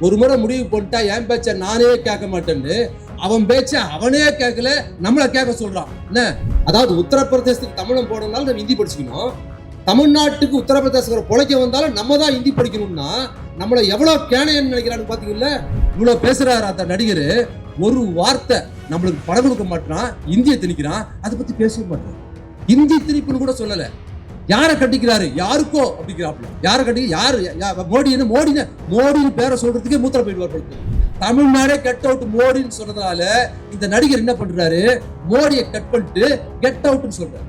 ஒரு முறை முடிவு போட்டா என் பேச்ச நானே கேட்க மாட்டேன்னு. அவன் பேச்ச அவனே கேட்கல நம்மள கேட்க சொல்றான். என்ன? அதாவது உத்தரப்பிரதேசத்துக்கு தமிழம் போடணும்னாலும் நம்ம ஹிந்தி படிச்சுக்கணும். தமிழ்நாட்டுக்கு உத்தரப்பிரதேசம் பொழைக்க வந்தாலும் நம்ம தான் ஹிந்தி படிக்கணும்னா நம்மளை எவ்வளவு கேனையன்னு நினைக்கிறான்னு பாத்தீங்கல்ல? இவ்வளவு பேசுறாரு அந்த நடிகர். ஒரு வார்த்தை நம்மளுக்கு படம் கொடுக்க மாட்டான் இந்திய திணிக்கிறான் அதை பத்தி பேசவே மாட்டான் இந்தி திணிப்புன்னு கூட சொல்லலை. யாரை கட்டிக்கிறாரு யாருக்கோ? அப்படிங்கிறாப்ல யாரை கட்டி யாரு யா- மோடின்னு மோடின்னு மோடின்னு பேரை சொல்றதுக்கே மூத்திர போயிடுவார் படுத்து தமிழ்நாடே கெட் அவுட் மோடின்னு சொன்னதால இந்த நடிகர் என்ன பண்றாரு? மோடியை கட் பண்ணிட்டு கெட் அவுட்னு சொல்றாரு.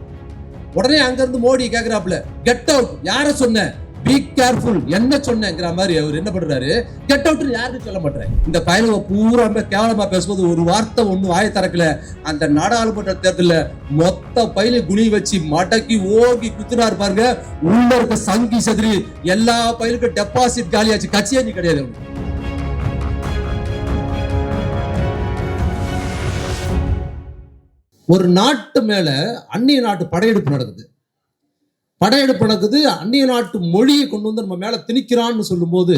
உடனே அங்க இருந்து மோடி கேக்குறாப்ல கெட் அவுட் யார சொன்ன? பி கேர்ஃபுல் என்ன சொன்னேங்கிற மாதிரி அவர் என்ன பண்றாரு? கெட் அவுட் யாருன்னு சொல்ல மாட்டேன் இந்த பயணம் பூரா கேவலமா பேசும்போது ஒரு வார்த்தை ஒண்ணு வாய திறக்கல. அந்த நாடாளுமன்ற தேர்தலில் மொத்த பயில குழி வச்சு மடக்கி ஓகி குத்துனார் பாருங்க. உள்ள இருக்க சங்கி சதுரி எல்லா பயிலுக்கும் டெபாசிட் காலியாச்சு. கட்சியே நீ கிடையாது ஒரு நாட்டு மேல அந்நிய நாட்டு படையெடுப்பு நடக்குது படையெடுப்பு நடக்குது அந்நிய நாட்டு மொழியை கொண்டு வந்து நம்ம மேல திணிக்கிறான்னு சொல்லும்போது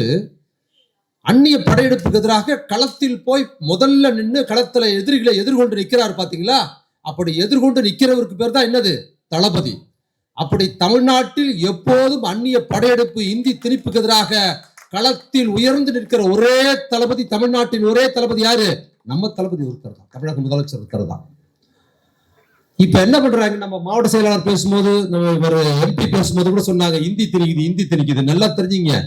அந்நிய படையெடுப்புக்கு எதிராக களத்தில் போய் முதல்ல நின்று களத்துல எதிரிகளை எதிர்கொண்டு நிற்கிறார் பாத்தீங்களா? அப்படி எதிர்கொண்டு நிற்கிறவருக்கு பேர் தான் என்னது? தளபதி. அப்படி தமிழ்நாட்டில் எப்போதும் அந்நிய படையெடுப்பு இந்தி திணிப்புக்கு எதிராக களத்தில் உயர்ந்து நிற்கிற ஒரே தளபதி தமிழ்நாட்டின் ஒரே தளபதி யாரு? நம்ம தளபதி ஒருத்தர் தான். தமிழக முதலமைச்சர் ஒருத்தர் தான். இப்ப என்ன பண்றாங்க? நம்ம மாவட்ட செயலாளர் பேசும்போது நம்ம இவர் எம்பி பேசும்போது கூட சொன்னாங்க இந்தி திணிக்குது இந்தி திணிக்குது நல்லா தெரிஞ்சுங்க.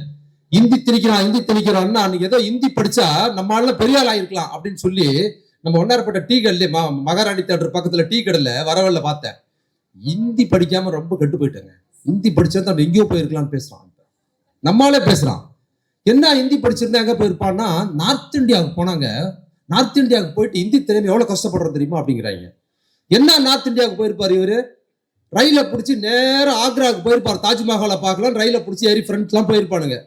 இந்தி திணிக்கிறான் இந்தி திணிக்கிறான்னா அன்னைக்கு ஏதோ இந்தி படிச்சா நம்ம பெரிய ஆள் ஆயிருக்கலாம் அப்படின்னு சொல்லி நம்ம ஒன்னாரப்பட்ட டீ கடையில ம- மகாராணி தேட்டர் பக்கத்துல டீ கடையில வரவல்ல பார்த்தேன். இந்தி படிக்காம ரொம்ப கெட்டு போயிட்டேங்க. இந்தி படிச்சா தான் எங்கேயோ போயிருக்கலாம்னு பேசுறான். நம்மளே பேசுறான். என்ன ஹிந்தி படிச்சிருந்தா எங்க போயிருப்பான்னா நார்த் இந்தியாவுக்கு போனாங்க. நார்த் இந்தியாவுக்கு போயிட்டு ஹிந்தி திறமை எவ்வளவு கஷ்டப்படுறது தெரியுமா அப்படிங்கிறாங்க. என்ன நார்த் இந்தியாவுக்கு போயிருப்பார் இவரு? ரயில பிடிச்சி நேரம் ஆக்ராவுக்கு போயிருப்பார் தாஜ்மஹாலை பார்க்கலாம் ரயில பிடிச்சி ஏறி ஃப்ரெண்ட்ஸ்லாம் போயிருப்பானுங்க.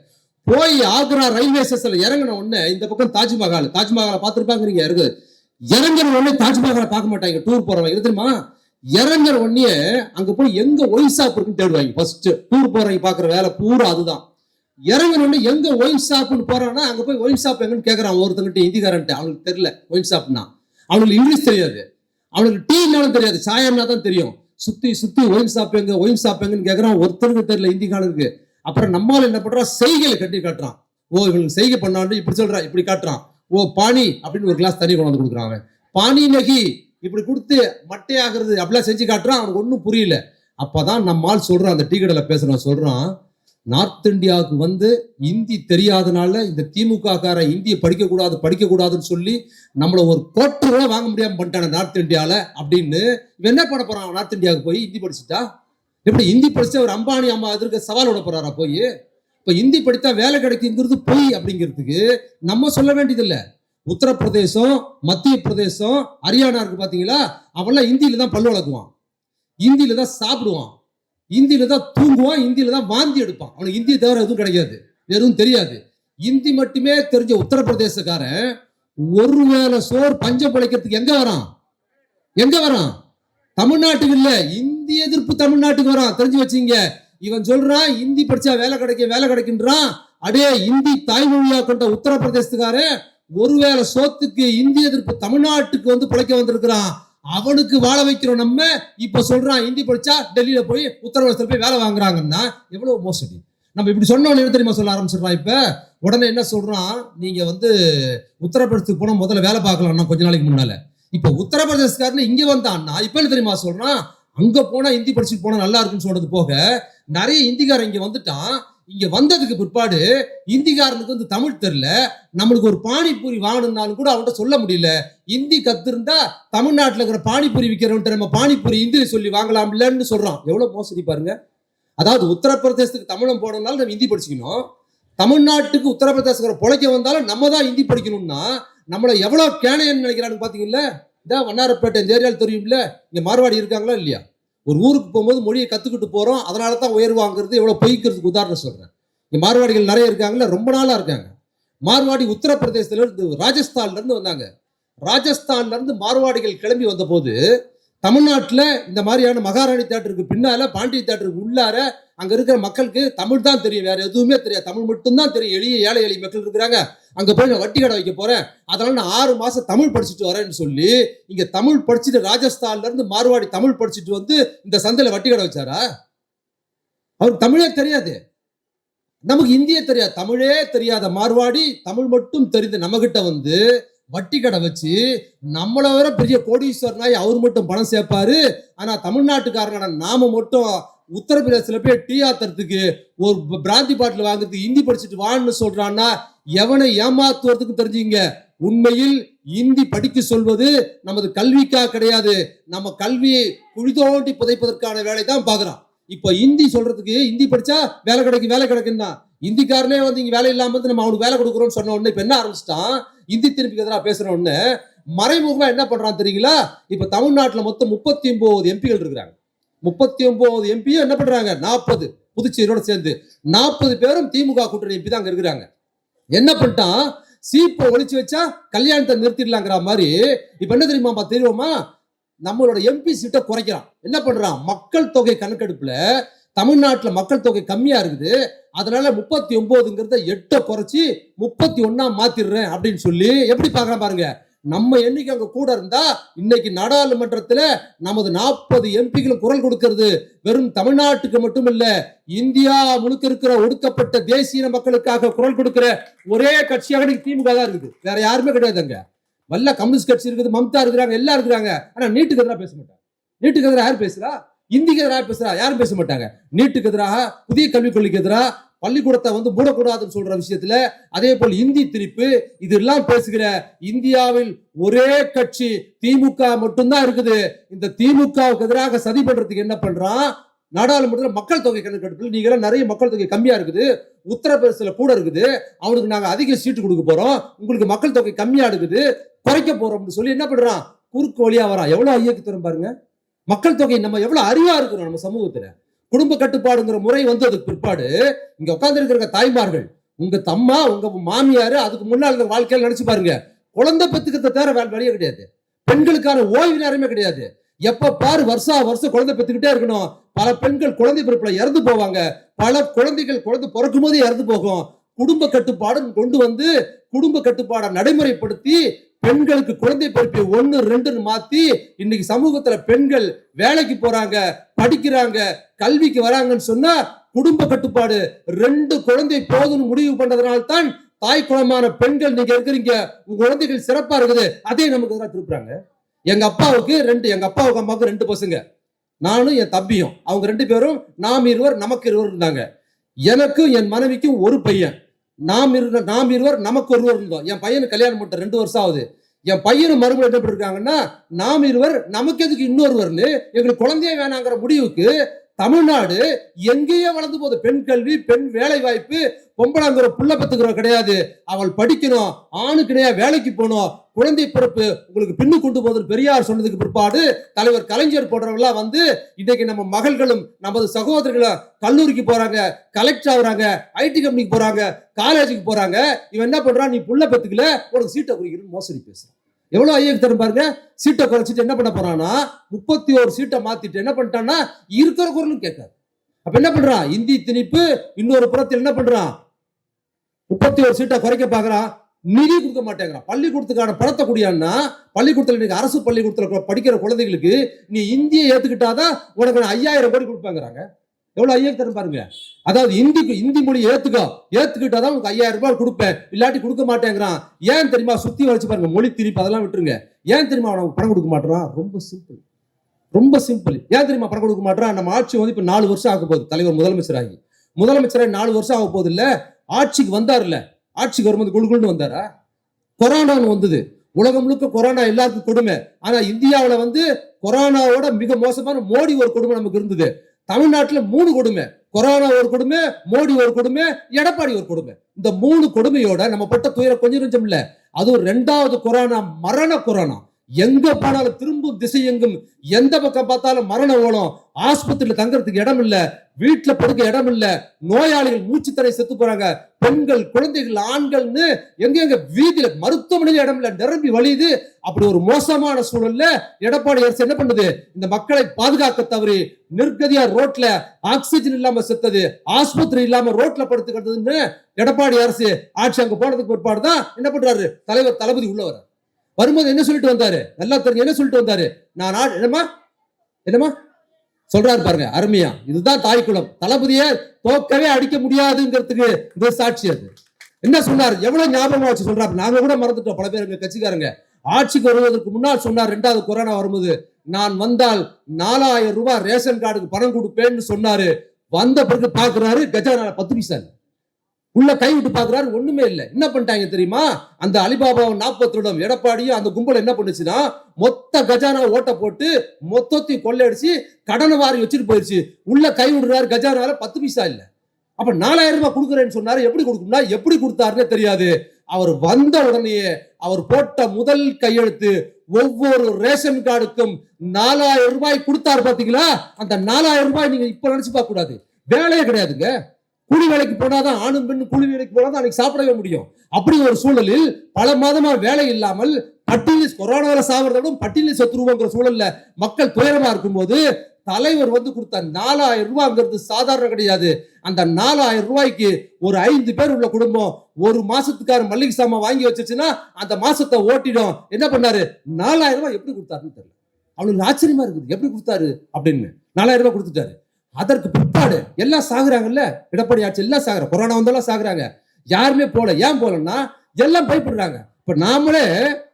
போய் ஆக்ரா ரயில்வே ஸ்டேஷன்ல இறங்கின உடனே இந்த பக்கம் தாஜ்மஹால் தாஜ்மஹாலை பார்த்துருப்பாங்கிறீங்க இருக்கு இறங்குற உடனே தாஜ்மஹாலை பார்க்க மாட்டாங்க டூர் போறவங்க. தெரியுமா? இறங்குற உடனே அங்க போய் எங்க ஒயின் ஷாப் இருக்குன்னு தேடுவாங்க ஃபர்ஸ்ட் டூர் போறவங்க பாக்குற வேலை பூரா அதுதான். இறங்குன உடனே எங்க ஒயின் ஷாப்னு போறான்னா அங்க போய் ஒயின் ஷாப் எங்கன்னு கேக்குறான் ஒருத்தங்கிட்ட ஹிந்திக்காரன்ட்டு அவனுக்கு தெரியல ஒயின் ஷாப்னா அவனுக்கு இங்கிலீஷ் தெரியாது. அவனுக்கு டீனாலும் தெரியாது சாயம்னா தான் தெரியும். சுத்தி சுத்தி ஒயின் சாப்பிடுங்க ஒயின் சாப்பிடுங்கன்னு கேட்கறான் ஒருத்தருக்கு தெரியல ஹிந்திக்காரனுக்கு. அப்புறம் நம்மால் என்ன பண்றான்? செய்கையில கட்டி காட்டுறான். ஓ இவனுக்கு செய்கை பண்ணான்னு இப்படி சொல்றான் இப்படி காட்டுறான். ஓ பானி அப்படின்னு ஒரு கிளாஸ் தண்ணி கொண்டு வந்து கொடுக்குறான் அவன். பானி நகி இப்படி கொடுத்து மட்டையாகிறது அப்படிலாம் செஞ்சு காட்டுறான் அவனுக்கு ஒன்றும் புரியல. அப்பதான் நம்மால் சொல்றான் அந்த டீ கடையில் பேசுறான் சொல்றான் நார்த் இந்தியாவுக்கு வந்து இந்தி தெரியாதனால இந்த திமுக கார இந்தியை படிக்க கூடாது படிக்க கூடாதுன்னு சொல்லி நம்மளை ஒரு கோட்டு கூட வாங்க முடியாம பண்ணிட்டான நார்த் இந்தியால அப்படின்னு இவன் என்ன பண்ண போறான்? நார்த் இந்தியாவுக்கு போய் ஹிந்தி படிச்சுட்டா? எப்படி ஹிந்தி படிச்சு ஒரு அம்பானி அம்மா எதிர்க்க சவால் விட போறாரா போய்? இப்ப ஹிந்தி படித்தா வேலை கிடைக்குங்கிறது பொய் அப்படிங்கிறதுக்கு நம்ம சொல்ல வேண்டியதில்லை. உத்தரப்பிரதேசம் மத்திய பிரதேசம் ஹரியானா இருக்கு பாத்தீங்களா? அவன்லாம் ஹிந்தியில தான் பல்லு வளர்க்குவான். ஹிந்தியில தான் சாப்பிடுவான். ஹிந்தியில தான் தூங்குவான் ஹிந்தியில தான் வாந்தி எடுப்பான். அவனுக்கு இந்திய தவிர எதுவும் கிடையாது. எதுவும் தெரியாது. இந்தி மட்டுமே தெரிஞ்ச உத்தரப்பிரதேசக்காரன் ஒருவேளை சோர் பஞ்சம் பிழைக்கிறதுக்கு எங்க வரான்? எங்க வரான்? தமிழ்நாட்டுக்கு இல்ல. இந்தி எதிர்ப்பு தமிழ்நாட்டுக்கு வரான். தெரிஞ்சு வச்சீங்க இவன் சொல்றான் இந்தி படிச்சா வேலை கிடைக்க வேலை கிடைக்கின்றான். அடே இந்தி தாய்மொழியா கொண்ட உத்தரப்பிரதேசத்துக்காரன் ஒருவேளை சோத்துக்கு இந்தி எதிர்ப்பு தமிழ்நாட்டுக்கு வந்து பிழைக்க வந்திருக்கிறான். அவனுக்கு வாழ வைக்கிறோம் நம்ம. இப்ப சொல்றான் ஹிந்தி படிச்சா டெல்லியில போய் உத்தரப்பிரதேசத்துல போய் வேலை வாங்குறாங்கன்னா எவ்வளவு மோசடி. நம்ம இப்படி சொன்ன உடனே என்ன தெரியுமா சொல்ல ஆரம்பிச்சிடுறான் இப்ப? உடனே என்ன சொல்றான் நீங்க வந்து உத்தரப்பிரதேசத்துக்கு போனா முதல்ல வேலை பார்க்கலாம்னா கொஞ்ச நாளைக்கு முன்னால. இப்ப உத்தரப்பிரதேசக்காரன் இங்க வந்தான்னா இப்ப என்ன தெரியுமா சொல்றான்? அங்க போனா ஹிந்தி படிச்சுட்டு போனா நல்லா இருக்குன்னு சொல்றது போக நிறைய இந்திக்காரன் இங்க வந்துட்டான். இங்க வந்ததுக்கு பிற்பாடு இந்திக்காரனுக்கு வந்து தமிழ் தெரியல. நம்மளுக்கு ஒரு பானிபூரி வாங்கணும்னாலும் கூட அவன்கிட்ட சொல்ல முடியல. இந்தி கத்திருந்தா தமிழ்நாட்டில் இருக்கிற பானிபூரி விற்கிறவன்ட்ட நம்ம பானிபூரி இந்தியில் சொல்லி வாங்கலாம்லன்னு சொல்றான். எவ்வளவு மோசடி பாருங்க. அதாவது உத்தரப்பிரதேசத்துக்கு தமிழம் போடணும்னாலும் நம்ம ஹிந்தி படிச்சுக்கணும். தமிழ்நாட்டுக்கு உத்தரப்பிரதேசக்கார பொழைக்க வந்தாலும் நம்ம தான் ஹிந்தி படிக்கணும்னா நம்மளை எவ்வளவு கேனையன்னு நினைக்கிறான்னு பாத்தீங்கல்ல? இதான் வண்ணாரப்பேட்டை இந்த ஏரியாவில் தெரியும்ல? இங்க மார்வாடி இருக்காங்களா இல்லையா? ஒரு ஊருக்கு போகும்போது மொழியை கற்றுக்கிட்டு போகிறோம் அதனால தான் உயர்வாங்கிறது எவ்வளோ பொய்க்கிறதுக்கு உதாரணம் சொல்கிறேன் இங்கே மார்வாடிகள் நிறைய இருக்காங்கல்ல ரொம்ப நாளாக இருக்காங்க. மார்வாடி உத்தரப்பிரதேசத்துலேருந்து ராஜஸ்தான்லேருந்து வந்தாங்க. ராஜஸ்தான்லேருந்து மார்வாடிகள் கிளம்பி வந்தபோது தமிழ்நாட்டில் இந்த மாதிரியான மகாராணி தேட்டருக்கு பின்னால் பாண்டிய தேட்டருக்கு உள்ளார அங்க இருக்கிற மக்களுக்கு தமிழ் தான் தெரியும். வேற எதுவுமே தெரியாது. தமிழ் மட்டும்தான் தெரியும். எளிய ஏழை எளிய மக்கள் இருக்கிறாங்க. அங்க போய் நான் வட்டி கடை வைக்க போறேன். அதனால நான் ஆறு மாசம் தமிழ் படிச்சுட்டு வரேன்னு சொல்லி இங்க தமிழ் படிச்சுட்டு ராஜஸ்தான்ல இருந்து மார்வாடி தமிழ் படிச்சுட்டு வந்து இந்த சந்தையில வட்டி கடை வச்சாரா? அவருக்கு தமிழே தெரியாது. நமக்கு இந்திய தெரியாது. தமிழே தெரியாத மார்வாடி தமிழ் மட்டும் தெரிந்த நம்மகிட்ட வந்து வட்டி கடை வச்சு நம்மளை விட பெரிய கோடீஸ்வரனாய் அவர் மட்டும் பணம் சேர்ப்பாரு. ஆனா தமிழ்நாட்டுக்காரனான நாம மட்டும் உத்தரப்பிரதேசத்துல போய் டீ ஆத்துறதுக்கு ஒரு பிராந்தி பாட்டில் வாங்குறதுக்கு ஹிந்தி படிச்சுட்டு வான்னு சொல்றான்னா எவனை ஏமாத்துவதுக்கு தெரிஞ்சுங்க உண்மையில் இந்தி படிக்க சொல்வது நமது கல்விக்காக கிடையாது. நம்ம கல்வியை குழிதோண்டி புதைப்பதற்கான வேலை தான் பாக்குறோம் இப்ப இந்தி சொல்றதுக்கு இந்தி படிச்சா வேலை கிடைக்கும் வேலை கிடைக்கும் தான். இந்திக்காரனே வந்து இங்க வேலை இல்லாம வந்து நம்ம அவனுக்கு வேலை கொடுக்குறோம்னு சொன்ன உடனே இப்ப என்ன ஆரம்பிச்சிட்டான்? இந்தி திருப்பி எதிராக பேசுற உடனே மறைமுகமா என்ன பண்றான் தெரியுங்களா? இப்ப தமிழ்நாட்டுல மொத்தம் முப்பத்தி ஒன்பது எம்பிகள் இருக்கிறாங்க. முப்பத்தி ஒன்பது எம்பியும் என்ன பண்றாங்க? நாற்பது புதுச்சேரியோட சேர்ந்து நாற்பது பேரும் திமுக கூட்டணி எம்பி தான் அங்க இருக்கிறாங்க. என்ன பண்ணிட்டான் சீப்பை ஒழிச்சு வச்சா கல்யாணத்தை நிறுத்திடலாங்கிற மாதிரி இப்ப என்ன தெரியுமா தெரியுமா? நம்மளோட எம்பி சீட்டை குறைக்கிறான். என்ன பண்றான் மக்கள் தொகை கணக்கெடுப்புல தமிழ்நாட்டுல மக்கள் தொகை கம்மியா இருக்குது. அதனால முப்பத்தி ஒன்பதுங்கிறத எட்டை குறைச்சி முப்பத்தி ஒன்னா மாத்திடுறேன் அப்படின்னு சொல்லி எப்படி பார்க்கறான் பாருங்க? நம்ம எண்ணிக்கை அங்க கூட இருந்தா இன்னைக்கு நாடாளுமன்றத்துல நமது நாற்பது எம்பிகளும் குரல் கொடுக்கிறது. வெறும் தமிழ்நாட்டுக்கு மட்டும் இல்ல இந்தியா முழுக்க இருக்கிற ஒடுக்கப்பட்ட தேசிய மக்களுக்காக குரல் கொடுக்கிற ஒரே கட்சியாக இன்னைக்கு திமுக தான் இருக்குது. வேற யாருமே கிடையாது அங்க. வல்ல கம்யூனிஸ்ட் கட்சி இருக்குது மம்தா இருக்கிறாங்க எல்லாம் இருக்கிறாங்க. ஆனா நீட்டுக்கு எதிராக பேச மாட்டாங்க. நீட்டுக்கு எதிராக யார் பேசுறா? இந்திக்கு எதிராக பேசுறா? யாரும் பேச மாட்டாங்க. நீட்டுக்கு எதிராக புதிய கல்விக் கொள்கைக்கு எதிராக பள்ளிக்கூடத்தை வந்து மூடக்கூடாதுன்னு சொல்ற விஷயத்துல அதே போல் இந்தி திணிப்பு இதெல்லாம் பேசுகிற இந்தியாவில் ஒரே கட்சி திமுக மட்டும்தான் இருக்குது. இந்த திமுகவுக்கு எதிராக சதி பண்றதுக்கு என்ன பண்றான்? நாடாளுமன்றத்தில் மக்கள் தொகை கணக்கெடுப்பில் நீங்க நிறைய மக்கள் தொகை கம்மியா இருக்குது. உத்தரப்பிரதேசல கூட இருக்குது. அவனுக்கு நாங்க அதிக சீட்டு கொடுக்க போறோம். உங்களுக்கு மக்கள் தொகை கம்மியா இருக்குது. குறைக்க போறோம்னு சொல்லி என்ன பண்றான்? குறுக்கு வழியா வரான். எவ்வளவு ஐயக்கு பாருங்க. மக்கள் தொகை நம்ம எவ்வளவு அறிவா இருக்கிறோம் நம்ம சமூகத்துல. குடும்ப கட்டுப்பாடுங்கிற முறை வந்து அதுக்கு பிற்பாடு இங்க உட்கார்ந்து இருக்கிற தாய்மார்கள் உங்க தம்மா உங்க மாமியாரு அதுக்கு முன்னால் இந்த வாழ்க்கையில நினைச்சு பாருங்க. குழந்தை பெத்துக்கிறத தேர வேற வழியே கிடையாது. பெண்களுக்கான ஓய்வு நேரமே கிடையாது. எப்ப பாரு வருஷா வருஷம் குழந்தை பெத்துக்கிட்டே இருக்கணும். பல பெண்கள் குழந்தை பிறப்புல இறந்து போவாங்க. பல குழந்தைகள் குழந்தை பிறக்கும் போதே இறந்து போகும். குடும்ப கட்டுப்பாடுன்னு கொண்டு வந்து குடும்ப கட்டுப்பாடை நடைமுறைப்படுத்தி பெண்களுக்கு குழந்தை பிறப்பை ஒன்னு ரெண்டுன்னு மாத்தி இன்னைக்கு சமூகத்துல பெண்கள் வேலைக்கு போறாங்க படிக்கிறாங்க கல்விக்கு வராங்கன்னு சொன்னா குடும்ப கட்டுப்பாடு ரெண்டு குழந்தை போதும்னு முடிவு பண்றதுனால்தான் தாய் குளமான பெண்கள் நீங்க இருக்கிறீங்க. உங்க குழந்தைகள் சிறப்பா இருக்குது. அதே நமக்கு எதிராக திருப்புறாங்க. எங்க அப்பாவுக்கு ரெண்டு எங்க அப்பாவுக்கு அம்மாவுக்கு ரெண்டு பசங்க. நானும் என் தம்பியும். அவங்க ரெண்டு பேரும் நாம் இருவர் நமக்கு இருவர் இருந்தாங்க எனக்கும் என் மனைவிக்கும் ஒரு பையன். நாம் இரு நாம் இருவர் நமக்கு ஒருவர் இருந்தோம். என் பையனுக்கு கல்யாணம் பண்ணிட்ட ரெண்டு வருஷம் ஆகுது. என் பையனு மறுபடியும் என்ன பண்ணிருக்காங்கன்னா நாம் இருவர் நமக்கு எதுக்கு இன்னொருவர்னு எங்களுக்கு குழந்தையே வேணாங்கிற முடிவுக்கு தமிழ்நாடு எங்கேயோ வளர்ந்து போகுது. பெண் கல்வி பெண் வேலை வாய்ப்பு பொம்பளாங்கிற புள்ள பத்துக்கிறோம் கிடையாது. அவள் படிக்கணும் ஆணுக்கிடையா வேலைக்கு போகணும். குழந்தை பிறப்பு உங்களுக்கு பின்னு கொண்டு போகுதுன்னு பெரியார் சொன்னதுக்கு பிற்பாடு தலைவர் கலைஞர் போன்றவர்களாம் வந்து இன்னைக்கு நம்ம மகள்களும் நமது சகோதரர்களும் கல்லூரிக்கு போறாங்க கலெக்டர் ஆகுறாங்க ஐடி கம்பெனிக்கு போறாங்க காலேஜுக்கு போறாங்க. இவன் என்ன பண்றான்? நீ புள்ள பத்துக்கல உனக்கு சீட்டை குறிக்கிறன்னு மோசடி பேசுறான். எவ்வளவு ஐயக்கு தரும் பாருங்க? சீட்டை குறைச்சிட்டு என்ன பண்ண போறான்னா முப்பத்தி ஒரு சீட்டை மாத்திட்டு என்ன பண்ணிட்டான்னா இருக்கிற குரலும் கேட்காது. அப்ப என்ன பண்றான் இந்தி திணிப்பு இன்னொரு புறத்தில் என்ன பண்றான் முப்பத்தி ஒரு சீட்டை குறைக்க பாக்குறான் நிதி கொடுக்க மாட்டேங்கிறான் பள்ளிக்கூடத்துக்கான பணத்தை குடியான்னா பள்ளிக்கூடத்தில் இன்னைக்கு அரசு பள்ளிக்கூடத்தில் படிக்கிற குழந்தைகளுக்கு நீ இந்தியை ஏத்துக்கிட்டாதான் உனக்கு நான் ஐயாயிரம் கோடி கொடுப்பாங்கிறாங்க. எவ்வளவு ஐயாயிரம் தரும் பாருங்க. அதாவது இந்திக்கு இந்தி மொழி ஏத்துக்கோ. ஏத்துக்கிட்டாதான் உனக்கு ஐயாயிரம் ரூபாய் கொடுப்பேன். இல்லாட்டி கொடுக்க மாட்டேங்கிறான். ஏன் தெரியுமா? சுத்தி வச்சு பாருங்க. மொழி திருப்பி அதெல்லாம் விட்டுருங்க. ஏன் தெரியுமா? அவனுக்கு பணம் கொடுக்க மாட்டான் ரொம்ப சிம்பிள் ரொம்ப சிம்பிள் ஏன் தெரியுமா? பணம் கொடுக்க மாட்டான் நம்ம ஆட்சி வந்து இப்ப நாலு வருஷம் ஆக போகுது. தலைவர் முதலமைச்சராகி. முதலமைச்சராக நாலு வருஷம் ஆக போகுது இல்ல? ஆட்சிக்கு வந்தாருல்ல ஆட்சிக்கு வரும்போது குழுகுள்னு வந்தாரா? கொரோனான்னு வந்தது. உலகம் முழுக்க கொரோனா எல்லாருக்கும் கொடுமை. ஆனா இந்தியாவில் வந்து கொரோனாவோட மிக மோசமான மோடி ஒரு கொடுமை நமக்கு இருந்தது. தமிழ்நாட்டில் மூணு கொடுமை. கொரோனா ஒரு கொடுமை மோடி ஒரு கொடுமை எடப்பாடி ஒரு கொடுமை. இந்த மூணு கொடுமையோட நம்ம பட்ட துயரம் கொஞ்சம் நெஞ்சம் இல்ல. அதுவும் ரெண்டாவது கொரோனா மரண கொரோனா. எங்க போனாலும் திரும்பும் திசை எங்கும் எந்த பக்கம் பார்த்தாலும் மரண ஓலம். ஆஸ்பத்திரியில தங்கறதுக்கு இடம் இல்ல. வீட்டுல படுக்க இடம் இல்ல. நோயாளிகள் மூச்சுத்தடை செத்து போறாங்க. பெண்கள் குழந்தைகள் ஆண்கள்னு எங்க எங்க வீதியில மருத்துவமனையில இடம் இல்ல. நிரம்பி வழியுது. அப்படி ஒரு மோசமான சூழல்ல எடப்பாடி அரசு என்ன பண்ணுது? இந்த மக்களை பாதுகாக்க தவறி நிர்கதியா ரோட்ல ஆக்சிஜன் இல்லாம செத்தது ஆஸ்பத்திரி இல்லாம ரோட்ல படுத்துக்கிறதுன்னு எடப்பாடி அரசு ஆட்சி அங்க போனதுக்கு பிற்பாடு தான் என்ன பண்றாரு? தலைவர் தளபதி உள்ளவர் வரும்போது என்ன சொல்லிட்டு வந்தாரு? நல்லா தெரிஞ்சு என்ன சொல்லிட்டு வந்தாரு? நான் என்னமா என்னம்மா? என்னம்மா? சொல்றாரு பாருங்க அருமையா. இதுதான் தாய்க்குளம். தளபதியை தோக்கவே அடிக்க முடியாதுங்கிறதுக்கு இது சாட்சி அது. என்ன சொன்னார்? எவ்வளவு ஞாபகமா வச்சு சொல்றாரு? நாங்க கூட மறந்துட்டோம் பல பேர் எங்க கட்சிக்காரங்க. ஆட்சிக்கு வருவதற்கு முன்னால் சொன்னார் ரெண்டாவது கொரோனா வரும்போது நான் வந்தால் நாலாயிரம் ரூபாய் ரேஷன் கார்டுக்கு பணம் கொடுப்பேன்னு சொன்னாரு. வந்த பிறகு பாக்குறாரு கஜானா பத்து பைசா உள்ள கை விட்டு பாக்குறாரு ஒண்ணுமே இல்லை. என்ன பண்ணிட்டாங்க தெரியுமா? அந்த அலிபாபாவும் நாற்பத்தோடம் எடப்பாடியும் அந்த கும்பல் என்ன பண்ணுச்சுன்னா மொத்த கஜானா ஓட்ட போட்டு மொத்தத்தையும் கொள்ளையடிச்சு கடனை வாரி வச்சுட்டு போயிடுச்சு உள்ள கை விடுறாரு கஜானால பத்து பைசா இல்லை. அப்ப நாலாயிரம் ரூபாய் கொடுக்குறேன்னு சொன்னாரு எப்படி கொடுக்கணும்னா எப்படி கொடுத்தாருன்னு தெரியாது. அவர் வந்த உடனேயே அவர் போட்ட முதல் கையெழுத்து ஒவ்வொரு ரேஷன் கார்டுக்கும் நாலாயிரம் ரூபாய் கொடுத்தாரு பாத்தீங்களா? அந்த நாலாயிரம் ரூபாய் நீங்க இப்ப நினைச்சு பார்க்க கூடாது வேலையே கிடையாதுங்க. கூலி வேலைக்கு போனாதான் ஆணும் பெண்ணும் கூலி வேலைக்கு போனாதான் அன்னைக்கு சாப்பிடவே முடியும். அப்படி ஒரு சூழலில் பல மாதமா வேலை இல்லாமல் பட்டியலில் கொரோனாவில சாவறத விட பட்டியலி சத்துருவோங்கிற சூழல்ல மக்கள் துயரமா இருக்கும்போது தலைவர் வந்து கொடுத்த நாலாயிரம் ரூபாய்ங்கிறது சாதாரணம் கிடையாது. அந்த நாலாயிரம் ரூபாய்க்கு ஒரு ஐந்து பேர் உள்ள குடும்பம் ஒரு மாசத்துக்கார மல்லிகை சாமான் வாங்கி வச்சிருச்சுன்னா அந்த மாசத்தை ஓட்டிடும். என்ன பண்ணாரு? நாலாயிரம் ரூபாய் எப்படி கொடுத்தாருன்னு தெரியல. அவனுக்கு ஆச்சரியமா இருக்குது. எப்படி கொடுத்தாரு? அப்படின்னு நாலாயிரம் ரூபாய் கொடுத்துட்டாரு. அதற்கு பிற்பாடு எல்லாம் சாகுறாங்கல்ல? எடப்பாடி ஆட்சி எல்லாம் சாகுறாங்க. கொரோனா வந்தாலும் சாகுறாங்க. யாருமே போல ஏன் போலன்னா எல்லாம் பயப்படுறாங்க. இப்ப நாமளே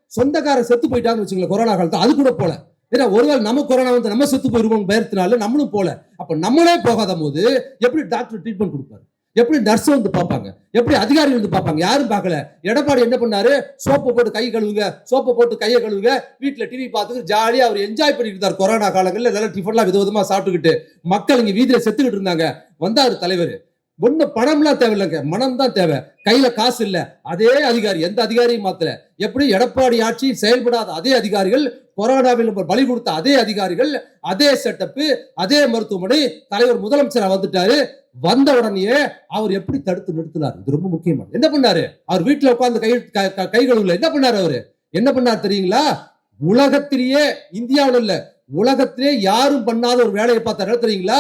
சொந்தக்காரன் செத்து போயிட்டாங்கன்னு வச்சுங்களேன் கொரோனா காலத்துல. அது கூட போல. ஏன்னா ஒருவேளை நம்ம கொரோனா வந்து நம்ம செத்து போயிருக்கோம் பயத்தினால நம்மளும் போல. அப்ப நம்மளே போகாத போது எப்படி டாக்டர் ட்ரீட்மெண்ட் கொடுப்பாரு? எப்படி நர்ஸ் வந்து பார்ப்பாங்க? எப்படி அதிகாரி வந்து பார்ப்பாங்க? யாரும் பார்க்கல. எடப்பாடி என்ன பண்ணாரு? சோப்பை போட்டு கை கழுவுங்க. சோப்பை போட்டு கையை கழுவுங்க. வீட்டில் டிவி பார்த்துட்டு ஜாலியா அவர் என்ஜாய் பண்ணிட்டு இருந்தார் கொரோனா காலங்களில். நல்லா டிஃபன்லாம் விதவிதமா சாப்பிட்டுக்கிட்டு மக்கள் இங்க வீதியில செத்துக்கிட்டு இருந்தாங்க. வந்தாரு தலைவர். ஒன்றும் பணம்லாம் தேவையில்லைங்க. மனம் தான் தேவை. கையில காசு இல்ல. அதே அதிகாரி எந்த அதிகாரியும் மாத்தல. எப்படி எடப்பாடி ஆட்சி செயல்படாத அதே அதிகாரிகள் கொரோனாவில் பலி கொடுத்த அதே அதிகாரிகள் அதே செட்டப்பு அதே மருத்துவமனை தலைவர் முதலமைச்சராக வந்துட்டாரு. வந்த உடனேயே அவர் எப்படி தடுத்து நிறுத்தினார்? இது ரொம்ப முக்கியமான என்ன பண்ணாரு? அவர் வீட்டுல உட்கார்ந்து கை க- க- கை கழுவுல. என்ன பண்ணாரு அவரு? என்ன பண்ணார் தெரியுங்களா? உலகத்திலேயே இந்தியாவில் இல்ல உலகத்திலே யாரும் பண்ணாத ஒரு வேலையை பார்த்தாரு. தெரியுங்களா?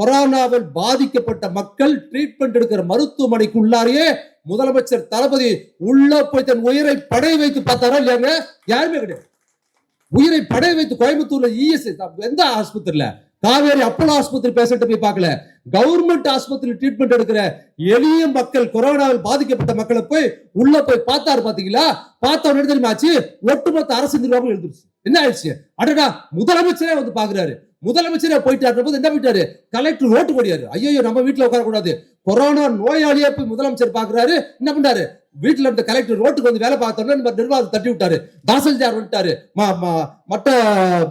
கொரோனாவில் பாதிக்கப்பட்ட மக்கள் ட்ரீட்மெண்ட் எடுக்கிற மருத்துவமனைக்கு உள்ளாரியே முதலமைச்சர் தளபதி உள்ள போய் தன் உயிரை படை வைத்து பார்த்தாரா இல்லையாங்க? யாருமே கிடையாது. உயிரை படை வைத்து கோயம்புத்தூர்ல இஎஸ் எந்த ஆஸ்பத்திரியில? காவேரி அப்போலோ ஆஸ்பத்திரி பேசிட்டு போய் பார்க்கல. கவர்மெண்ட் ஆஸ்பத்திரி ட்ரீட்மெண்ட் எடுக்கிற எளிய மக்கள் கொரோனாவில் பாதிக்கப்பட்ட மக்களை போய் உள்ள போய் பார்த்தாரு பாத்தீங்களா பார்த்த உடனே ஆச்சு? ஒட்டுமொத்த அரசு நிர்வாகம் எழுந்துருச்சு. என்ன ஆயிடுச்சு? அடடா முதலமைச்சரே வந்து பாக்குறாரு முதலமைச்சரே போயிட்டாரு போது என்ன போயிட்டாரு கலெக்டர் ஓட்டு போடியாரு ஐயோ நம்ம வீட்டுல உட்கார கூடாது கொரோனா நோயாளியே போய் முதலமைச்சர் பாக்குறாரு என்ன பண்றாரு? வீட்டுல இருந்த கலெக்டர் ரோட்டுக்கு வந்து வேலை பார்த்தோம்னா நம்ம நிர்வாகம் தட்டி விட்டாரு. தாசில்தார் வந்துட்டாரு. மற்ற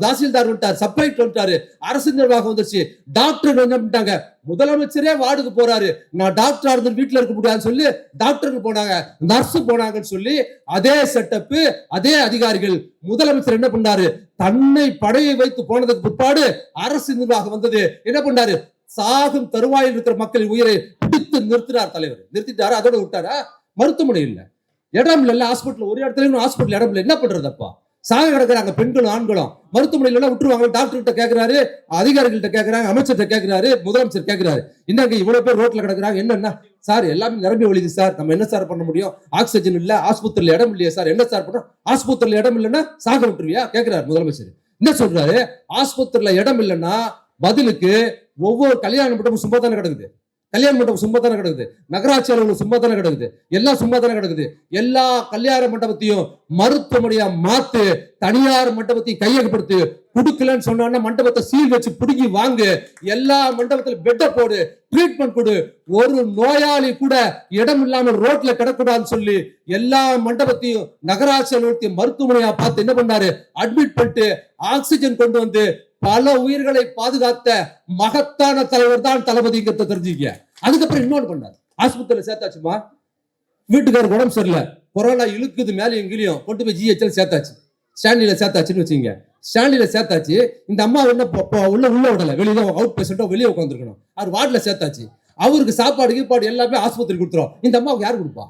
தாசில்தார் வந்துட்டாரு. சப்ளைட் வந்துட்டாரு. அரசு நிர்வாகம் வந்துருச்சு. டாக்டர் என்ன பண்ணிட்டாங்க? முதலமைச்சரே வார்டுக்கு போறாரு. நான் டாக்டரா இருந்து வீட்டுல இருக்க முடியாதுன்னு சொல்லி டாக்டருக்கு போனாங்க. நர்ஸ் போனாங்கன்னு சொல்லி அதே செட்டப் அதே அதிகாரிகள் முதலமைச்சர் என்ன பண்ணாரு? தன்னை படையை வைத்து போனதுக்கு பிற்பாடு அரசு நிர்வாகம் வந்தது. என்ன பண்ணாரு? சாகும் தருவாயில் இருக்கிற மக்களின் உயிரை பிடித்து நிறுத்தினார் தலைவர். நிறுத்திட்டாரு? அதோட விட்டாரா? மருத்துவமனை இல்ல. இடம் இல்ல ஹாஸ்பிட்டல் ஒரு இடத்துல ஹாஸ்பிட்டல் இடம் இல்லை. என்ன பண்றதப்பா சாக கிடக்குறாங்க பெண்களும் ஆண்களும். மருத்துவமனையில எல்லாம் விட்டுருவாங்க. டாக்டர் கிட்ட கேட்கிறாரு அதிகாரிகள்ட்ட கேக்குறாங்க அமைச்சர்கிட்ட கேட்கிறாரு முதலமைச்சர் கேக்குறாரு. என்னங்க இவ்வளவு பேர் ரோட்ல கிடக்குறாங்க. என்னன்னா? சார் எல்லாமே நிரம்பி ஒழிது சார். நம்ம என்ன சார் பண்ண முடியும்? ஆக்சிஜன் இல்ல ஆஸ்பத்திரியில இடம் இல்லையா சார்? என்ன சார் பண்றோம் ஆஸ்பத்திரியில இடம் இல்லைன்னா சாக விட்டுருவியா? கேக்குறாரு முதலமைச்சர். என்ன சொல்றாரு? ஆஸ்பத்திரியில இடம் இல்லைன்னா பதிலுக்கு ஒவ்வொரு கல்யாணம் மட்டும் சும்மா தானே கிடக்குது. கல்யாண மண்டபம் சும்மா தானே கிடக்குது? நகராட்சி அலுவலகம் சும்மா தானே கிடக்குது? எல்லாம் சும்மா தானே கிடக்குது? எல்லா கல்யாண மண்டபத்தையும் மருத்துவமனையா மாத்து தனியார் மண்டபத்தையும் கையகப்படுத்து குடுக்கலன்னு சொன்னா மண்டபத்தை சீல் வச்சு பிடுங்கி வாங்கு எல்லா மண்டபத்துல பெட்டை போடு ட்ரீட்மெண்ட் கொடு. ஒரு நோயாளி கூட இடம் இல்லாமல் ரோட்ல கிடக்கூடாதுன்னு சொல்லி எல்லா மண்டபத்தையும் நகராட்சி அலுவலகத்தையும் மருத்துவமனையா பார்த்து என்ன பண்ணாரு? அட்மிட் பண்ணிட்டு ஆக்சிஜன் கொண்டு வந்து பல உயிர்களை பாதுகாத்த மகத்தான தலைவர் தான் தளபதிங்கிறத தெரிஞ்சுக்க அதுக்கப்புறம் இன்னொன்று பண்ணாரு. ஆஸ்பத்திரியில் சேர்த்தாச்சுமா? வீட்டுக்காரர் உடம்பு சரியில்லை. கொரோனா இழுக்குது மேலே எங்கேயும். கொண்டு போய் ஜிஹெச்எல் சேர்த்தாச்சு. ஸ்டான்லியில சேர்த்தாச்சுன்னு வச்சுங்க ஸ்டான்லியில சேர்த்தாச்சு. இந்த அம்மா என்ன உள்ள உள்ள விடல. வெளியில அவுட் பேஷண்டோ வெளியே உட்காந்துருக்கணும் அவர் வார்டில் சேர்த்தாச்சு. அவருக்கு சாப்பாடு கீப்பாடு எல்லாமே ஆஸ்பத்திரி கொடுத்துரும். இந்த அம்மாவுக்கு யார் கொடுப்பா?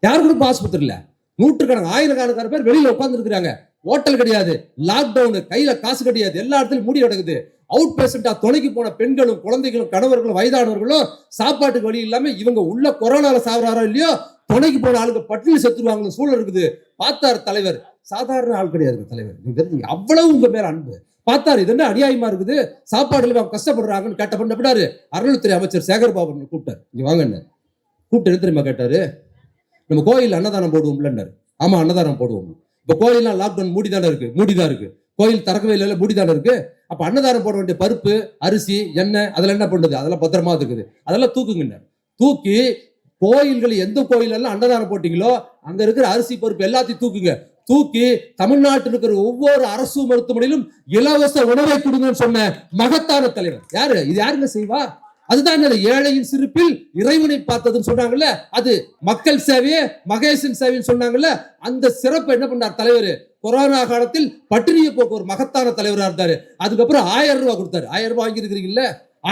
யார் கொடுப்பா ஆஸ்பத்திரியில்? நூற்றுக்கணக்கான ஆயிரக்கணக்கான பேர் வெளியில உட்காந்துருக்குறாங்க ஹோட்டல் கிடையாது. லாக்டவுன் கையில காசு கிடையாது. எல்லா இடத்துலயும் மூடி கிடக்குது. அவுட் பேஷண்டா துணைக்கு போன பெண்களும் குழந்தைகளும் கணவர்களும் வயதானவர்களும் சாப்பாட்டுக்கு வழி இல்லாம இவங்க உள்ள கொரோனால சாகுறாரோ இல்லையோ துணைக்கு போன ஆளுங்க பட்டினி செத்துருவாங்க சூழல் இருக்குது. பார்த்தார் தலைவர். சாதாரண ஆள் கிடையாது தலைவர். நீங்க தெரிஞ்சுங்க. அவ்வளவு உங்க மேல அன்பு. பார்த்தார். இது என்ன அநியாயமா இருக்குது? சாப்பாடுல அவங்க கஷ்டப்படுறாங்கன்னு கேட்ட பண்ண விடாரு அருள்துறை அமைச்சர் சேகர் பாபு கூப்பிட்டார். இங்க வாங்கன்னு கூப்பிட்டு என்ன தெரியுமா கேட்டாரு? நம்ம கோயில் அன்னதானம் போடுவோம்லன்னாரு ஆமா அன்னதானம் போடுவோம். இப்போ கோயிலெலாம் லாக்டவுன் மூடிதானே மூடி மூடிதான் இருக்குது கோயில் திறக்கவே இல்லை மூடிதானே இருக்குது அப்போ அன்னதானம் போட வேண்டிய பருப்பு அரிசி எண்ணெய் அதெல்லாம் என்ன பண்ணுது? அதெல்லாம் பத்திரமா இருக்குது. அதெல்லாம் தூக்குங்க தூக்கி கோயில்கள் எந்த கோயிலெல்லாம் அன்னதானம் போட்டிங்களோ அங்கே இருக்கிற அரிசி பருப்பு எல்லாத்தையும் தூக்குங்க. தூக்கி தமிழ்நாட்டில் இருக்கிற ஒவ்வொரு அரசு மருத்துவமனையிலும் இலவச உணவை கொடுங்கன்னு சொன்ன மகத்தான தலைவர். யாரு? இது யாருங்க செய்வா? அதுதான் ஏழையின் சிரிப்பில் இறைவனை பார்த்ததுன்னு சொன்னாங்கல்ல அது மக்கள் சேவையே மகேசன் சேவைன்னு சொன்னாங்கல்ல அந்த சிறப்பு என்ன பண்ணார் தலைவர்? கொரோனா காலத்தில் பட்டினியை போக்கு ஒரு மகத்தான தலைவராக இருந்தாரு. அதுக்கப்புறம் ஆயிரம் ரூபாய் கொடுத்தாரு. ஆயிரம் ரூபாய் வாங்கியிருக்கிறீங்கல்ல?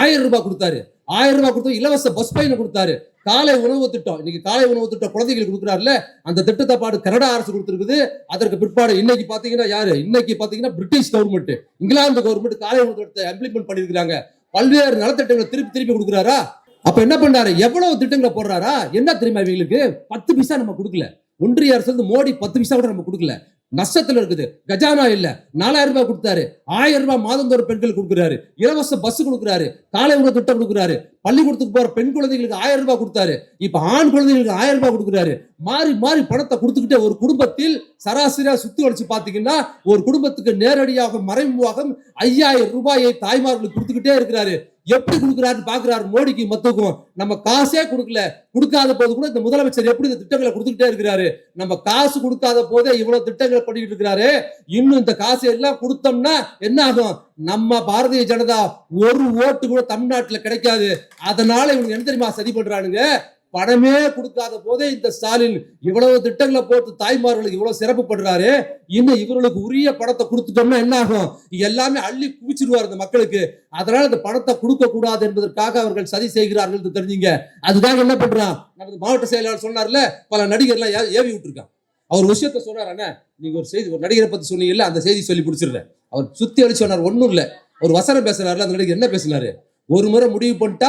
ஆயிரம் ரூபாய் கொடுத்தாரு. ஆயிரம் ரூபாய் கொடுத்து இலவச பஸ் பயணம் கொடுத்தாரு. காலை உணவு திட்டம் இன்னைக்கு காலை உணவு திட்டம் குழந்தைகளுக்கு கொடுக்குறாருல அந்த திட்டத்தை பாடு கனடா அரசு கொடுத்துருக்குது. அதற்கு பிற்பாடு இன்னைக்கு பாத்தீங்கன்னா யாரு? இன்னைக்கு பாத்தீங்கன்னா பிரிட்டிஷ் கவர்மெண்ட் இங்கிலாந்து கவர்மெண்ட் காலை உணவு திட்டத்தை இம்ப்ளிமெண்ட் பண்ணியிருக்கிறாங்க. பல்வேறு நலத்திட்டங்களை திருப்பி திருப்பி கொடுக்குறாரா? அப்ப என்ன பண்றாரு? எவ்வளவு திட்டங்களை போடுறாரா? என்ன தெரியுமா இவங்களுக்கு? பத்து பைசா நம்ம கொடுக்கல. ஒன்றிய அரசு வந்து மோடி பத்து பைசா கூட நம்ம கொடுக்கல. நஷ்டத்துல இருக்குது. கஜானா இல்ல. நாலாயிரம் ரூபாய் கொடுத்தாரு. ஆயிரம் ரூபாய் மாதந்தோறும் பெண்களுக்கு கொடுக்குறாரு. இலவச பஸ் கொடுக்குறாரு. காலை உணவு திட்டம் கொடுக்குறாரு. பள்ளிக்கூடத்துக்கு போற பெண் குழந்தைகளுக்கு ஆயிரம் ரூபாய் கொடுத்தாரு. இப்ப ஆண் குழந்தைகளுக்கு ஆயிரம் ரூபாய் கொடுக்குறாரு. மாறி மாறி பணத்தை கொடுத்துக்கிட்டே ஒரு குடும்பத்தில் சராசரியா சுத்தி வளைச்சு பாத்தீங்கன்னா ஒரு குடும்பத்துக்கு நேரடியாக மறைமுகமாக ஐயாயிரம் ரூபாயை தாய்மார்களுக்கு கொடுத்துக்கிட்டே இருக்கிறாரு. எப்படி கொடுக்குறாருன்னு பாக்குறாரு மோடிக்கு மத்துக்கும். நம்ம காசே கொடுக்கல. கொடுக்காத போது கூட இந்த முதலமைச்சர் எப்படி இந்த திட்டங்களை கொடுத்துக்கிட்டே இருக்கிறாரு? நம்ம காசு கொடுக்காத போதே இவ்வளவு திட்டங்களை பண்ணிட்டு இருக்கிறாரு. இன்னும் இந்த காசு எல்லாம் கொடுத்தோம்னா என்ன ஆகும்? நம்ம பாரதிய ஜனதா ஒரு ஓட்டு கூட தமிழ்நாட்டுல கிடைக்காது. அதனால இவங்க என்ன தெரியுமா சதி பண்றானுங்க? பணமே கொடுக்காத போதே இந்த ஸ்டாலின் இவ்வளவு திட்டங்களை போட்டு தாய்மார்களுக்கு இவ்வளவு சிறப்பு பண்றாரு. இன்னும் இவர்களுக்கு உரிய பணத்தை கொடுத்துட்டோம்னா என்ன ஆகும்? எல்லாமே அள்ளி குவிச்சிருவார் இந்த மக்களுக்கு. அதனால இந்த பணத்தை கொடுக்க கூடாது என்பதற்காக அவர்கள் சதி செய்கிறார்கள் தெரிஞ்சீங்க தெரிஞ்சுங்க. அதுக்காக என்ன பண்றான்? நமது மாவட்ட செயலாளர் சொன்னார்ல பல நடிகர்லாம் ஏ- ஏவி விட்டுருக்கான். அவர் விஷயத்த சொன்னார் அண்ணா நீங்க ஒரு செய்தி ஒரு நடிகரை பத்தி சொன்னீங்கல்ல அந்த செய்தி சொல்லி பிடிச்சிடுறேன். அவர் சுத்தி அடிச்சு சொன்னார் ஒண்ணும் இல்ல. ஒரு வசனம் பேசுறாருல அந்த நடிகர் என்ன பேசினாரு? ஒரு முறை முடிவு பண்ணிட்டா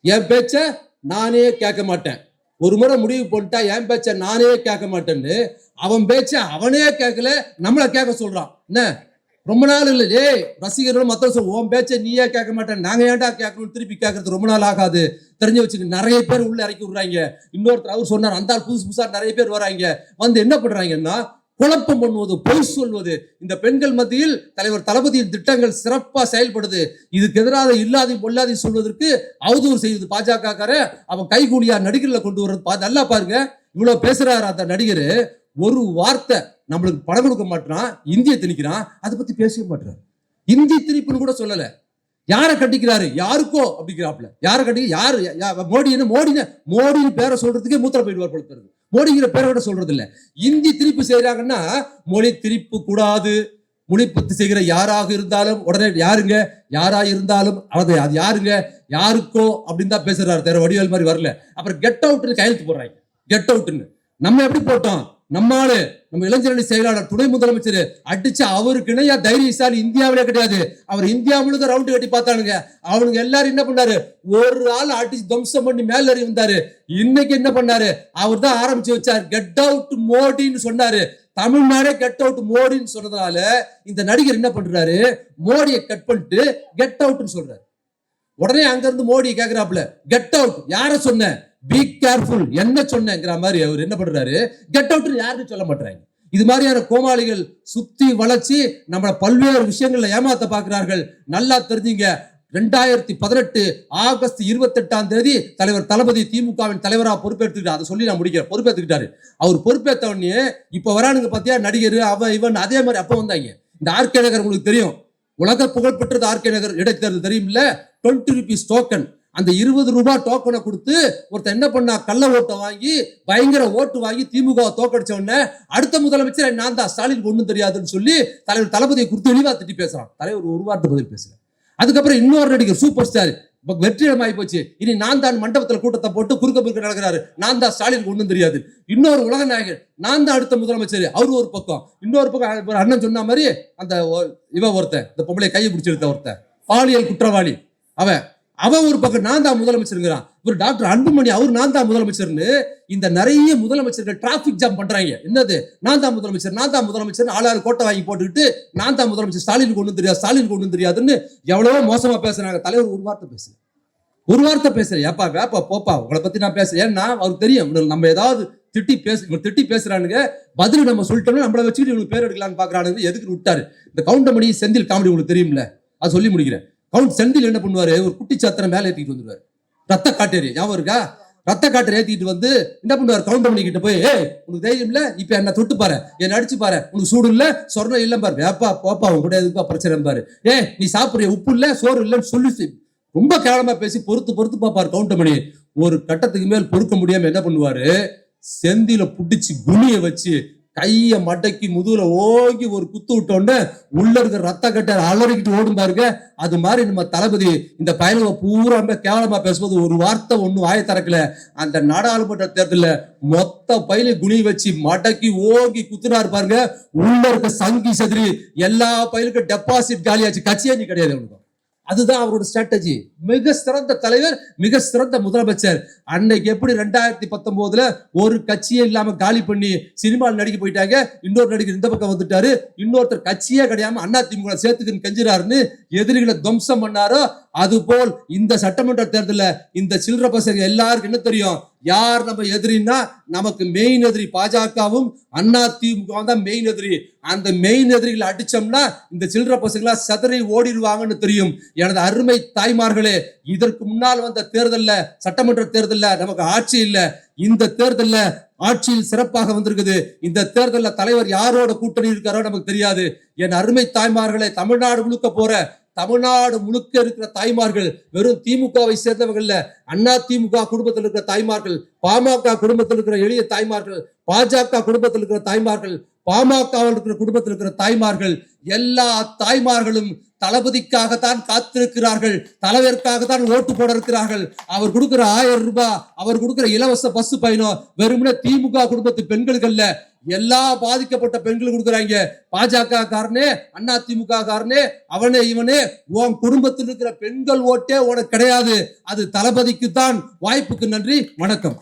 என் பேச்ச நானே கேட்க மாட்டேன். ஒரு முறை முடிவு பண்ணிட்டா என் பேச்ச நானே கேட்க மாட்டேன்னு அவன் பேச்ச அவனே கேட்கல நம்மளை கேட்க சொல்றான். என்ன? ரொம்ப நாள் இல்லை. டே ரசிகர்களும் மத்த சொல் உன் பேச்ச நீயே கேட்க மாட்டேன் நாங்க ஏன்டா கேட்கணும் திருப்பி கேட்கறது ரொம்ப நாள் ஆகாது. தெரிஞ்சு வச்சுக்க நிறைய பேர் உள்ள இறக்கி விடுறாங்க. இன்னொருத்தர் அவர் சொன்னார் அந்த புதுசு புதுசா நிறைய பேர் வராங்க. வந்து என்ன பண்றாங்கன்னா குழப்பம் பண்ணுவது பொய் சொல்வது. இந்த பெண்கள் மத்தியில் தலைவர் தளபதியின் திட்டங்கள் சிறப்பாக செயல்படுது. இதுக்கு எதிராக இல்லாதி பொல்லாதி சொல்வதற்கு அவதூறு செய்வது பாஜக அவன் கைகூலியா நடிகர்ல கொண்டு வர்றது நல்லா பாருங்க. இவ்வளவு பேசுறாரு அந்த நடிகர். ஒரு வார்த்தை நம்மளுக்கு படம் கொடுக்க மாட்டான் இந்திய திணிக்கிறான் அதை பத்தி பேசவே மாட்டான் இந்தி திணிப்புன்னு கூட சொல்லல. யாரை கட்டிக்கிறாரு யாருக்கோ அப்படிங்கிறாப்ல யாரை கட்டி யாரு யா- மோடி என்ன மோடின்னு மோடின்னு பேரை சொல்றதுக்கே மூத்திர போயிடுவார் போல கோடிங்கிற மோடிங்கிற பேரை கூட சொல்றது இல்ல இந்தி திணிப்பு செய்யறாங்கன்னா மொழி திணிப்பு கூடாது. மொழிப்பத்து செய்கிற யாராக இருந்தாலும் உடனே யாருங்க? யாரா இருந்தாலும் அது அது யாருங்க? யாருக்கோ அப்படின்னு தான் பேசுறாரு. தவிர வடிவேல் மாதிரி வரல. அப்புறம் கெட் அவுட்னு கையெழுத்து போடுறாங்க. கெட் அவுட்னு நம்ம எப்படி போட்டோம்? நம்ம ஆளு நம்ம இளைஞரணி செயலாளர் துணை முதலமைச்சர் அடிச்சு அவருக்கு இணையா தைரியசாலி இந்தியாவிலே கிடையாது. அவர் இந்தியா முழுக்க ரவுண்டு கட்டி பார்த்தானுங்க. அவனுங்க எல்லாரும் என்ன பண்ணாரு? ஒரு ஆள் அடிச்சு துவம்சம் பண்ணி மேல ஏறி வந்தாரு. இன்னைக்கு என்ன பண்ணாரு? அவர் தான் ஆரம்பிச்சு வச்சார். கெட் அவுட் மோடின்னு சொன்னாரு. தமிழ்நாடே கெட் அவுட் மோடின்னு சொன்னதுனால இந்த நடிகர் என்ன பண்றாரு? மோடியை கட் பண்ணிட்டு கெட் அவுட்னு சொல்றாரு. உடனே அங்க இருந்து மோடி கேக்குறாப்ல கெட் அவுட் யார சொன்ன? பி கேர்ஃபுல் என்ன சொன்னேங்கிற மாதிரி அவர் என்ன பண்றாரு? கெட் அவுட் யாருன்னு சொல்ல மாட்டாங்க இது மாதிரியான கோமாளிகள் சுத்தி வளர்ச்சி நம்மளை பல்வேறு விஷயங்கள்ல ஏமாத்த பாக்குறார்கள். நல்லா தெரிஞ்சுங்க. ரெண்டாயிரத்தி பதினெட்டு ஆகஸ்ட் இருபத்தி எட்டாம் தேதி தலைவர் தளபதி திமுகவின் தலைவராக பொறுப்பேற்றுக்கிட்டார். அதை சொல்லி நான் முடிக்கிறேன். பொறுப்பேற்றுக்கிட்டாரு. அவர் பொறுப்பேற்றவொடனே இப்போ இப்ப வரானுங்க பாத்தியா? நடிகர் அவன் இவன் அதே மாதிரி அப்ப வந்தாங்க. இந்த ஆர்கே நகர் உங்களுக்கு தெரியும். உலக புகழ்பெற்றது ஆர்கே நகர் இடைத்தேர்தல் தெரியும்ல? டுவெண்ட்டி ருபீஸ் டோக்கன் அந்த இருபது ரூபாய் டோக்கனை கொடுத்து ஒருத்தன் என்ன பண்ணா கள்ள ஓட்டை வாங்கி பயங்கர ஓட்டு வாங்கி திமுக தோக்கடிச்ச உடனே அடுத்த முதலமைச்சர் நான் தான் ஸ்டாலின் ஒண்ணும் தெரியாதுன்னு சொல்லி தலைவர் தளபதியை கொடுத்து இழிவா திட்டி பேசுறான். தலைவர் ஒரு வார்த்தை பதில் பேசல. அதுக்கப்புறம் இன்னொரு நடிகர் சூப்பர் ஸ்டார் இப்ப வெற்றிடம் ஆகி போச்சு. இனி நான் தான் மண்டபத்தில் கூட்டத்தை போட்டு குறுக்க குறுக்க நடக்கிறாரு. நான் தான் ஸ்டாலின் ஒண்ணும் தெரியாது. இன்னொரு உலக நாயகர் நான் தான் அடுத்த முதலமைச்சர். அவரு ஒரு பக்கம். இன்னொரு பக்கம் ஒரு அண்ணன் சொன்ன மாதிரி அந்த ஒ- இவ ஒருத்தன் இந்த பொம்பளை கையை பிடிச்சிருந்த ஒருத்தன். பாலியல் குற்றவாளி. அவன் அவன் ஒரு பக்கம் நான் தான் முதலமைச்சருங்கிறான் இவர் டாக்டர் அன்புமணி அவர் நான் தான் முதலமைச்சர்னு இந்த நிறைய முதலமைச்சர்கள் டிராபிக் ஜாம் பண்றாங்க. என்னது? நான் தான் முதலமைச்சர் நான் தான் முதலமைச்சர் ஆளாறு கோட்டை வாங்கி போட்டுக்கிட்டு நான் தான் முதலமைச்சர் ஸ்டாலின் கொண்டு தெரியாது ஸ்டாலின் கொண்டு தெரியாதுன்னு எவ்வளவோ மோசமா பேசுறாங்க. தலைவர் ஒரு வார்த்தை பேசல. ஒரு வார்த்தை பேசுறேன் ஏப்பா வேப்பா போப்பா உங்களை பத்தி நான் பேசுறேன் ஏன்னா அவருக்கு தெரியும். நம்ம ஏதாவது திட்டி பேச திட்டி பேசுறானுங்க. பதில் நம்ம சொல்லிட்டோம்னா நம்மளை வச்சுக்கிட்டு இவங்களுக்கு பேர் எடுக்கலாம்னு பாக்குறானுங்க. எதுக்கு விட்டாரு. இந்த கவுண்டமணி செந்தில் காமெடி உங்களுக்கு தெரியும்ல? அது சொல்லி முடிக்கிறேன். கவுண்ட் செந்தில் என்ன பண்ணுவாரு? ஒரு குட்டி சாத்திரம் மேலே ஏற்றிட்டு வந்துருவாரு. ரத்த காட்டேரி. ஞாபகம் இருக்கா? ரத்த காட்டர் ஏத்திட்டு வந்து என்ன பண்ணுவார்? கவுண்டமணி கிட்ட போய் ஏய் உனக்கு தைரியம் இல்ல? இப்ப என்ன தொட்டு பாரு. என்ன அடிச்சு பாரு. உனக்கு சூடு இல்ல? சொர்ணம் இல்ல பாரு. வேப்பா போப்பா உன் கூட எதுப்பா பிரச்சனை பாரு. ஏ நீ சாப்பிடுற உப்பு இல்ல? சோறு இல்லன்னு சொல்லி. ரொம்ப கேவலமா பேசி பொறுத்து பொறுத்து பாப்பாரு கவுண்டமணி. ஒரு கட்டத்துக்கு மேல் பொறுக்க முடியாம என்ன பண்ணுவாரு? செந்தில புடிச்சு குனிய வச்சு கையை மடக்கி முதுகுல ஓங்கி ஒரு குத்து விட்டோன்னு உள்ள இருக்கிற ரத்த கட்டை அலறிக்கிட்டு ஓடும் பாருங்க. அது மாதிரி நம்ம தளபதி இந்த பயணத்தை பூரா கேவலமா பேசும்போது ஒரு வார்த்தை ஒன்றும் வாய திறக்கல. அந்த நாடாளுமன்ற தேர்தலில் மொத்த பயில குனி வச்சு மடக்கி ஓங்கி குத்துனாரு பாருங்க. உள்ள இருக்க சங்கி சதுரி எல்லா பயிலுக்கும் டெபாசிட் காலியாச்சு. கட்சியே நீ கிடையாது அவனுக்கு அதுதான் அவரோட ஸ்ட்ராட்டஜி மிக சிறந்த தலைவர் மிக சிறந்த முதலமைச்சர். அன்னைக்கு எப்படி ரெண்டாயிரத்தி பத்தொன்பதுல ஒரு கட்சியே இல்லாம காலி பண்ணி சினிமாவில் நடிக்க போயிட்டாங்க இன்னொரு நடிகர் இந்த பக்கம் வந்துட்டாரு இன்னொருத்தர் கட்சியே கிடையாம அண்ணா திமுக சேர்த்துக்குன்னு கெஞ்சுறாருன்னு எதிரிகளை துவம்சம் பண்ணாரோ அதுபோல் இந்த சட்டமன்ற தேர்தலில் இந்த சில்லற பசங்க எல்லாருக்கும் என்ன தெரியும்? யார் நம்ம எதிரின்னா நமக்கு மெயின் எதிரி பாஜகவும் அண்ணா திமுக தான் மெயின் எதிரி. அந்த மெயின் எதிரிகளை அடிச்சோம்னா இந்த சில்லற பசங்களா சதறி ஓடிடுவாங்கன்னு தெரியும். எனது அருமை தாய்மார்களே இதற்கு முன்னால் வந்த தேர்தலில் சட்டமன்ற தேர்தலில் நமக்கு ஆட்சி இல்லை. இந்த தேர்தலில் ஆட்சியில் சிறப்பாக வந்திருக்குது. இந்த தேர்தலில் தலைவர் யாரோட கூட்டணி இருக்காரோ நமக்கு தெரியாது. என் அருமை தாய்மார்களே தமிழ்நாடு முழுக்க போற தமிழ்நாடு முழுக்க இருக்கிற தாய்மார்கள் வெறும் திமுகவை சேர்ந்தவர்கள் அண்ணா திமுக குடும்பத்தில் இருக்கிற தாய்மார்கள் பாமக குடும்பத்தில் இருக்கிற எளிய தாய்மார்கள் பாஜக குடும்பத்தில் இருக்கிற தாய்மார்கள் பாமகவில் இருக்கிற குடும்பத்தில் இருக்கிற தாய்மார்கள் எல்லா தாய்மார்களும் தளபதிக்காகத்தான் காத்திருக்கிறார்கள் தலைவருக்காகத்தான் ஓட்டு போட இருக்கிறார்கள் அவர் கொடுக்கிற ஆயிரம் ரூபாய் அவர் கொடுக்கிற இலவச பஸ் பயணம் வெறுமனே திமுக குடும்பத்து பெண்களுக்கு அல்ல. எல்லா பாதிக்கப்பட்ட பெண்கள் கொடுக்குறாங்க. பாஜக காரனே அண்ணா திமுக காரனே அவனே இவனே உன் குடும்பத்தில் இருக்கிற பெண்கள் ஓட்டே உனக்கு கிடையாது. அது தளபதிக்கு தான் வாய்ப்புக்கு நன்றி வணக்கம்.